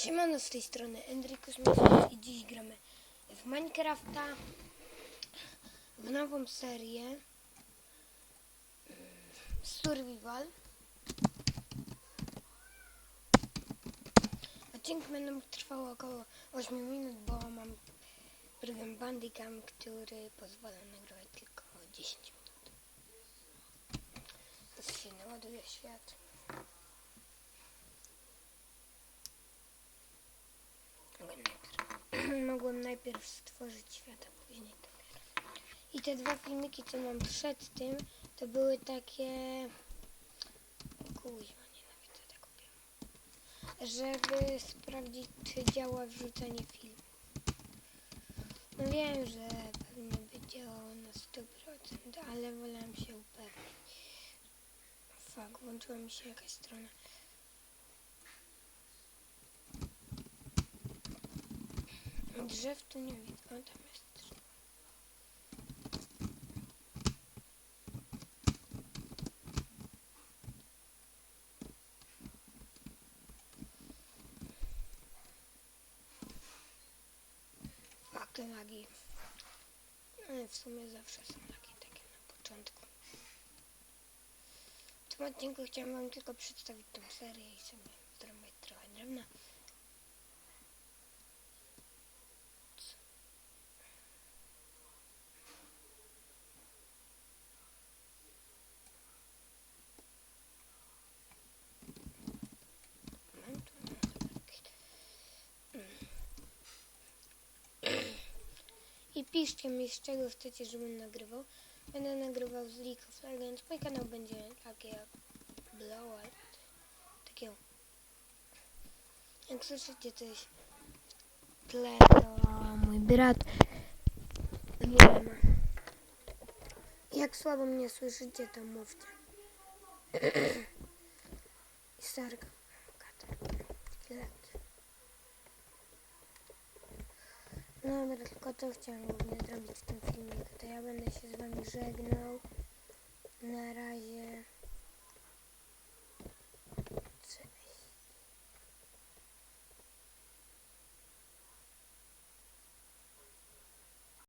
Siemano z tej strony Endrikus i dziś gramy w Minecrafta w nową serię mm, Survival. Odcinki będą trwały około 8 minut, bo mam program Bandicam, który pozwala nagrywać tylko 10 minut. Teraz się naładuje świat. Mogłem najpierw, mogłem najpierw stworzyć świat, a później dopiero. I te dwa filmiki, co mam przed tym, to były takie... Kuźma, nienawidzę tego filmu. Żeby sprawdzić, czy działa wrzucanie filmu. No wiem, że pewnie by działało na 100%, ale wolałem się upewnić. Fuck, włączyła mi się jakaś strona. Drzew tu nie widzę. O, tam jest drzewo. Fak, lagi. Ale w sumie zawsze są lagi takie na początku. W tym odcinku chciałem wam tylko przedstawić tą serię i sobie zrobić trochę drewna. Mam tu no, dobra. I piszcie mi, z czego chcecie, żebym nagrywał. Będę nagrywał z League of Legends. Mój kanał będzie taki jak Blowout. Takiego. Jak słyszycie coś w tle, to mój brat. Nie ma. Jak słabo mnie słyszycie, to mówcie. I dobra, tylko to chciałem głównie zrobić w tym filmiku. To ja będę się z wami żegnał. Na razie.